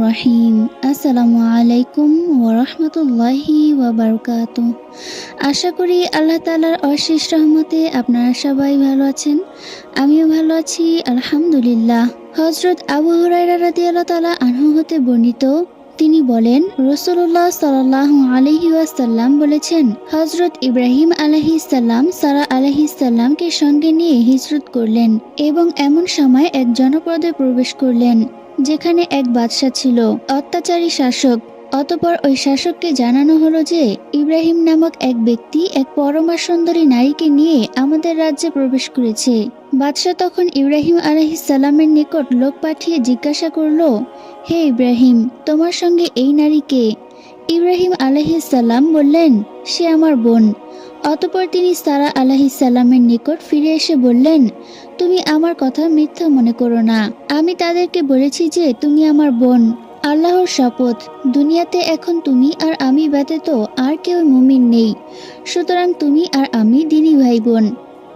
রহিম আসসালামু আলাইকুম আশা করি আল্লাহ তালার অশেষ রহমতে আপনারা সবাই ভালো আছেন। আমিও ভালো আছি, আলহামদুলিল্লাহ। হজরত আবু হুরাইরা তালা আনহু হতে বর্ণিত তিনি বলেন রসুল্লাহ সাল্লাহ আলহি ওয়াসাল্লাম বলেছেন হজরত ইব্রাহিম আলহিসাল্লাম সারা আলহিসাল্লামকে সঙ্গে নিয়ে হিজরত করলেন এবং এমন সময় এক জনপদে প্রবেশ করলেন, যেখানে এক বাদশাহ ছিল, অত্যাচারী শাসক। অতপর ওই শাসককে জানানো হলো যে ইব্রাহিম নামক এক ব্যক্তি এক পরমা সুন্দরী নারীকে নিয়ে আমাদের রাজ্যে প্রবেশ করেছে। বাদশাহ তখন ইব্রাহিম আলহিসাল্লামের নিকট লোক পাঠিয়ে জিজ্ঞাসা করল, হে ইব্রাহিম, তোমার সঙ্গে এই নারীকে ইব্রাহিম আলহিসাল্লাম বললেন, সে আমার বোন। অতপর তিনি সারা আলহিসাল্লামের নিকট ফিরে এসে বললেন, তুমি আমার কথা মিথ্যা মনে করো না। আমি তাদেরকে বলেছি যে তুমি আমার বোন। আল্লাহর শপথ, দুনিয়াতে এখন তুমি আর আমি ব্যতীত আর কেউ মুমিন নেই। সুতরাং তুমি আর আমি দিনী ভাই বোন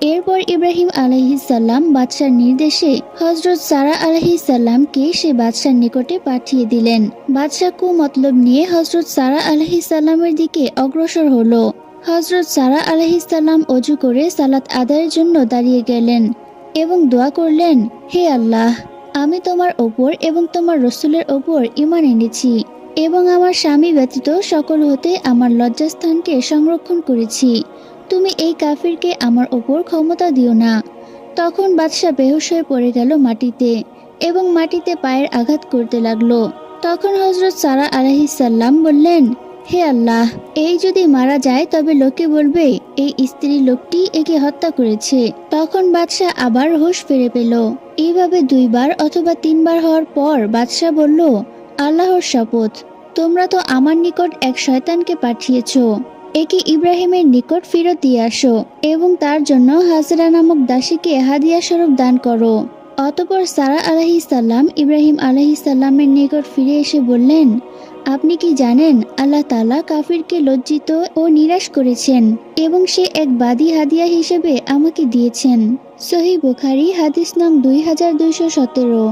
এরপর ইব্রাহিম আলহিসাল্লাম বাদশার নির্দেশে হজরত সারা আলহিসাল্লামকে সে বাদশার নিকটে পাঠিয়ে দিলেন। বাদশাহ কু মতলব নিয়ে হজরত সারা আলহিসাল্লামের দিকে অগ্রসর হলো। হজরত সারা আলহিসাল্লাম অজু করে সালাত আদায়ের জন্য দাঁড়িয়ে গেলেন এবং দোয়া করলেন, হে আল্লাহ! আমি তোমার ওপর এবং তোমার রসুলের ওপর ইমান এনেছি এবং আমার স্বামী ব্যতীত সকল হতে আমার লজ্জাস্থানকে সংরক্ষণ করেছি। তুমি এই কাফিরকে আমার ওপর ক্ষমতা দিও না। তখন বাদশাহ বেহুশ হয়ে পড়ে গেল মাটিতে এবং মাটিতে পায়ের আঘাত করতে লাগল। তখন হজরত সারা আলহিসাল্লাম বললেন হে আল্লাহ, এই যদি মারা যায়, তবে লোকে বলবে, এই স্ত্রী লোকটি একে হত্যা করেছে। তখন বাদশাহ আবার হুঁশ ফিরে পেল। এইভাবে দুইবার অথবা তিনবার হওয়ার পর বাদশাহ বলল, আল্লাহর শপথ, তোমরা তো আমার নিকট এক শয়তানকে পাঠিয়েছ। একে ইব্রাহিমের নিকট ফেরত দিয়ে আসো এবং তার জন্য হাজরা নামক দাসীকে হাদিয়া স্বরূপ দান করো। অতপর সারা আলাহি সাল্লাম ইব্রাহিম আলাহি সাল্লামের নিকট ফিরে এসে বললেন আপনি কি জানেন, আল্লাহ তালা কাফিরকে লজ্জিত ও নিরাশ করেছেন এবং সে এক বাদী হাদিয়া হিসেবে আমাকে দিয়েছেন। সহি বুখারি হাদিস নং দুই হাজার দুইশো সতেরো।